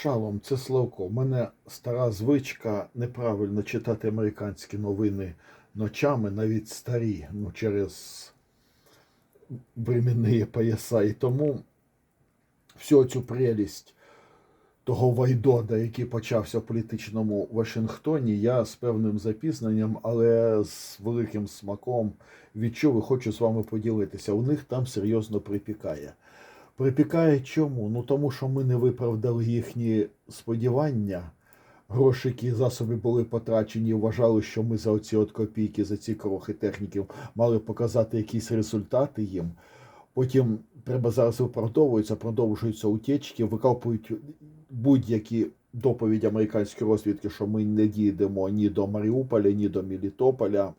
Шалом, це Славко. У мене стара звичка неправильно читати американські новини ночами, навіть старі, ну, через временні пояса. І тому всю цю прелість того Вайдода, який почався в політичному Вашингтоні, я з певним запізненням, але з великим смаком відчув і хочу з вами поділитися. У них там серйозно припікає. Припікає чому? Ну тому що ми не виправдали їхні сподівання. Грошики, засоби були потрачені, вважали, що ми за оці от копійки, за ці крохи техніків мали показати якісь результати їм. Потім треба зараз виправдовуються, продовжуються утечки, викопують будь-які доповіді американської розвідки, що ми не дійдемо ні до Маріуполя, ні до Мелітополя.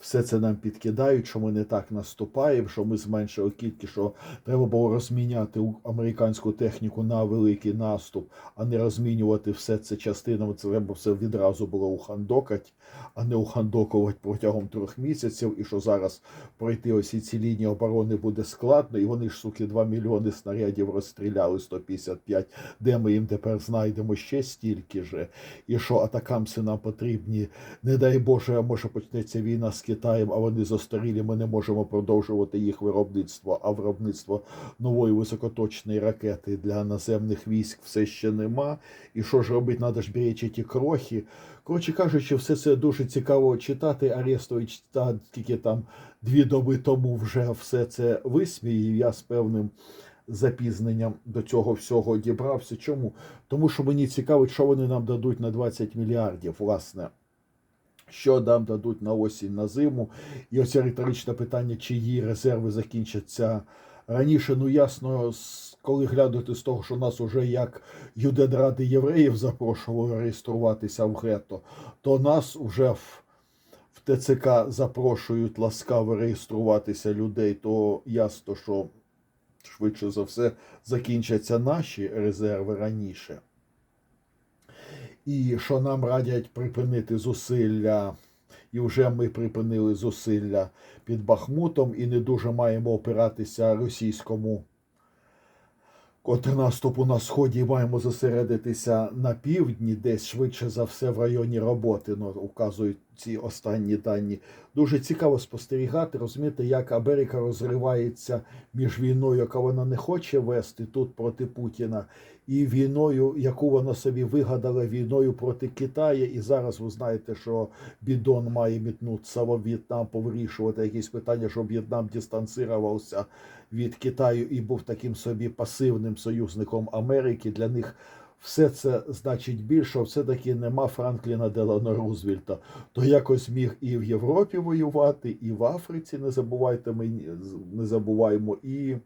Все це нам підкидають, що ми не так наступаємо, що ми зменшили кількість, що треба було розміняти американську техніку на великий наступ, а не розмінювати все це частинами. Це треба все відразу було ухандокати, а не ухандокувати протягом трьох місяців. І що зараз пройти ось ці лінії оборони буде складно, і вони ж суки 2 мільйони снарядів розстріляли 155. Де ми їм тепер знайдемо ще стільки же? І що атакамси нам потрібні? Не дай Боже, а може почнеться війна з Китаєм, а вони застарілі. Ми не можемо продовжувати їх виробництво, а виробництво нової високоточної ракети для наземних військ все ще нема. І що ж робити? Треба ж беречь ті крохи. Коротше кажучи, все це дуже цікаво читати. Арестович та тільки там дві доби тому вже все це висміяв. Я з певним запізненням до цього всього дібрався. Чому? Тому що мені цікаво, що вони нам дадуть на 20 мільярдів, власне. Що нам дадуть на осінь на зиму? І оце риторичне питання, чиї резерви закінчаться раніше. Ну ясно, коли глянути з того, що нас уже як юдедради євреїв запрошували реєструватися в гетто, то нас вже в, в ТЦК запрошують ласкаво реєструватися людей, то ясно, що швидше за все закінчаться наші резерви раніше. І що нам радять припинити зусилля, і вже ми припинили зусилля під Бахмутом і не дуже маємо опиратися російському контрнаступу на сході, маємо зосередитися на півдні, десь швидше за все в районі роботи, ну, указують ці останні дані. Дуже цікаво спостерігати, розумієте, як Америка розривається між війною, яка вона не хоче вести тут проти Путіна, і війною, яку вона собі вигадала війною проти Китаю. І зараз ви знаєте, що Бідон має мітнутися в В'єтнам, повирішувати якісь питання, щоб В'єтнам дистанцировався від Китаю і був таким собі пасивним союзником Америки. Для них все це значить більше, все-таки нема Франкліна Делано Рузвельта. То якось міг і в Європі воювати, і в Африці, не забувайте мені, не забуваємо, і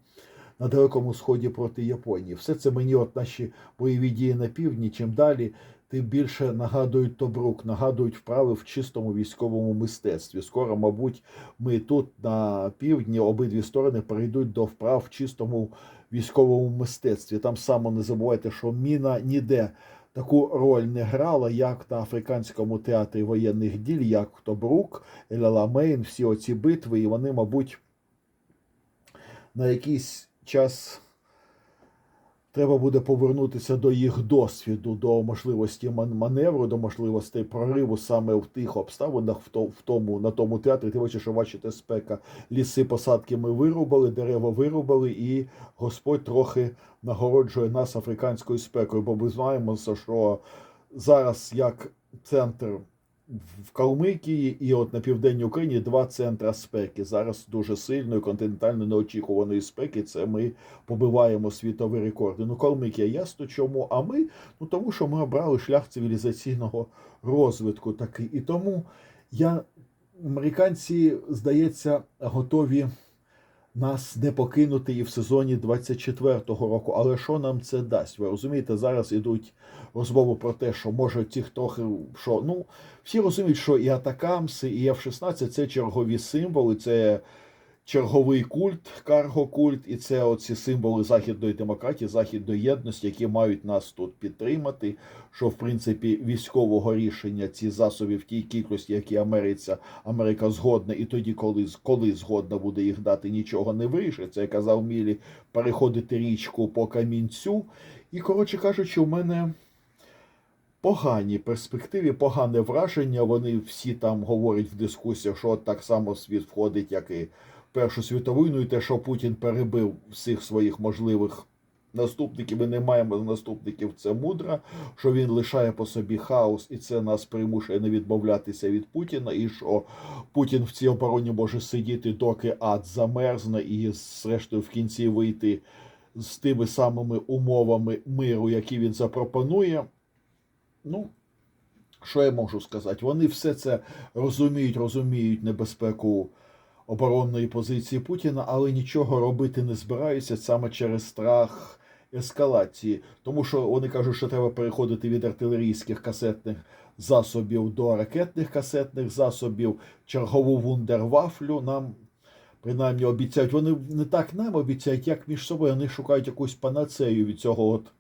на Далекому Сході проти Японії. Все це мені, от наші бойові дії на півдні, чим далі, тим більше нагадують Тобрук, нагадують вправи в чистому військовому мистецтві. Скоро, мабуть, ми тут на півдні обидві сторони перейдуть до вправ в чистому військовому мистецтві. Там само не забувайте, що міна ніде таку роль не грала, як на африканському театрі воєнних діль, як Тобрук, Еляламейн, всі оці битви, і вони, мабуть, на якийсь час. Треба буде повернутися до їх досвіду, до можливості маневру, до можливостей прориву саме в тих обставинах, в тому на тому театрі. Ти бачиш, що бачите спека. Ліси, посадки ми вирубали, дерева вирубали, і Господь трохи нагороджує нас африканською спекою. Бо ми знаємо, що зараз як центр в Калмикії і от на південній Україні два центри спеки. Зараз дуже сильної континентально неочікуваної спеки. Це ми побиваємо світові рекорди. Ну, Калмикія ясно чому. А ми, ну тому що ми обрали шлях цивілізаційного розвитку такий. І тому я, американці, здається, готові нас не покинути і в сезоні 24-го року. Але що нам це дасть? Ви розумієте, зараз ідуть розмови про те, що може ті трохи що ну всі розуміють, що і Атакамси, і F-16 це чергові символи, це черговий культ, карго-культ, і це оці символи західної демократії, західної єдності, які мають нас тут підтримати. Що в принципі військового рішення ці засоби в тій кількості, які Америця, Америка згодна, і тоді, коли коли згодна буде їх дати, нічого не вирішить. Це я казав Мілі переходити річку по камінцю. І коротше кажучи, у мене погані перспективи, погане враження. Вони всі там говорять в дискусіях, що так само світ входить, як і Першу світову війну, і те, що Путін перебив всіх своїх можливих наступників. Ми не маємо наступників. Це мудро, що він лишає по собі хаос, і це нас примушує не відмовлятися від Путіна. І що Путін в цій обороні може сидіти, доки ад замерзне, і зрештою в кінці вийти з тими самими умовами миру, які він запропонує. Ну, що я можу сказати? Вони все це розуміють, розуміють небезпеку оборонної позиції Путіна, але нічого робити не збираються саме через страх ескалації. Тому що вони кажуть, що треба переходити від артилерійських касетних засобів до ракетних касетних засобів, чергову вундервафлю нам. Принаймні обіцяють, вони не так нам обіцяють, як між собою. Вони шукають якусь панацею від цього от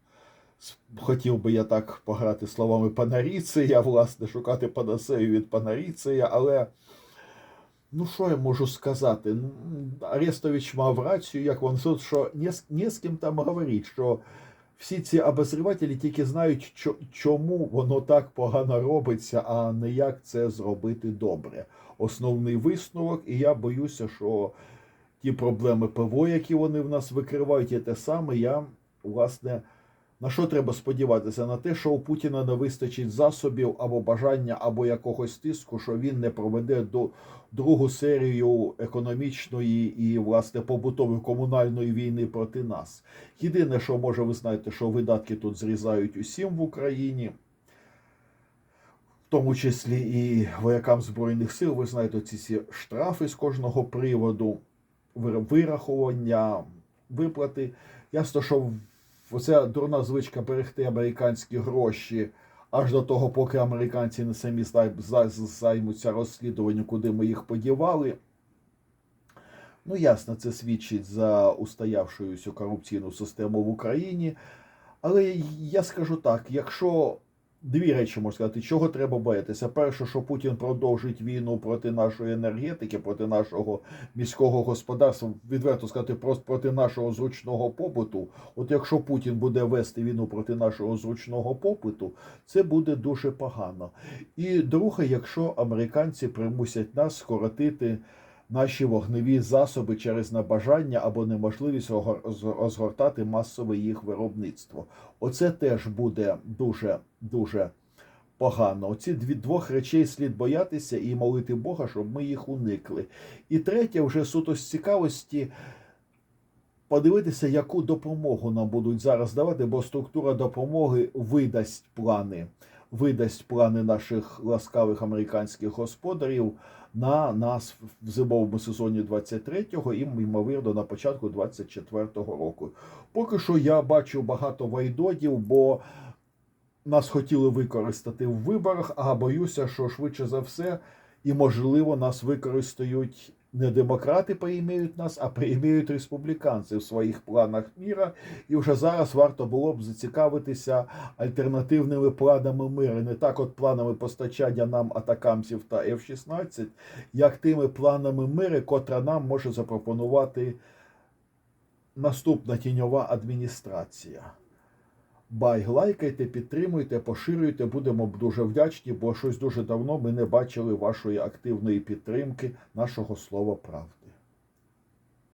хотів би я так пограти словами панаріцея, власне, шукати панацею від панаріцея, але ну що я можу сказати? Арестович мав рацію, як він тут, що не, з- не з ким там говорить, що всі ці обозрівателі тільки знають, чому воно так погано робиться, а не як це зробити добре. Основний висновок, і я боюся, що ті проблеми ПВО, які вони в нас викривають, і те саме, я, власне, на що треба сподіватися? На те, що у Путіна не вистачить засобів або бажання, або якогось тиску, що він не проведе до другу серію економічної і власне побутової комунальної війни проти нас. Єдине, що може ви знаєте, що видатки тут зрізають усім в Україні. В тому числі і воякам Збройних сил, ви знаєте, ці всі штрафи з кожного приводу, вирахування, виплати. Ясно, що оця дурна звичка берегти американські гроші аж до того, поки американці не самі зай- зай- займуться розслідуванням, куди ми їх подівали. Ну, ясно, це свідчить за устоявшуюся корупційну систему в Україні. Але я скажу так: якщо дві речі можна сказати, чого треба боятися? Перше, що Путін продовжить війну проти нашої енергетики, проти нашого міського господарства, відверто сказати, просто проти нашого зручного побуту. От якщо Путін буде вести війну проти нашого зручного попиту, це буде дуже погано. І друге, якщо американці примусять нас скоротити наші вогневі засоби через небажання або неможливість розгортати масове їх виробництво. Оце теж буде дуже дуже погано. Оці дві двох речей слід боятися і молити Бога, щоб ми їх уникли. І третє, вже суто з цікавості. Подивитися, яку допомогу нам будуть зараз давати, бо структура допомоги видасть плани, видасть плани наших ласкавих американських господарів на нас в зимовому сезоні 23-го і ймовірно на початку 24-го року. Поки що я бачу багато вайдодів, бо нас хотіли використати в виборах, а боюся, що швидше за все і можливо нас використають не демократи приймають нас, а приймають республіканці в своїх планах міра. І вже зараз варто було б зацікавитися альтернативними планами миру, не так от планами постачання нам атакамсів та F-16, як тими планами миру, котра нам може запропонувати наступна тіньова адміністрація. Бай, лайкайте, підтримуйте, поширюйте. Будемо дуже вдячні, бо щось дуже давно ми не бачили вашої активної підтримки нашого слова правди.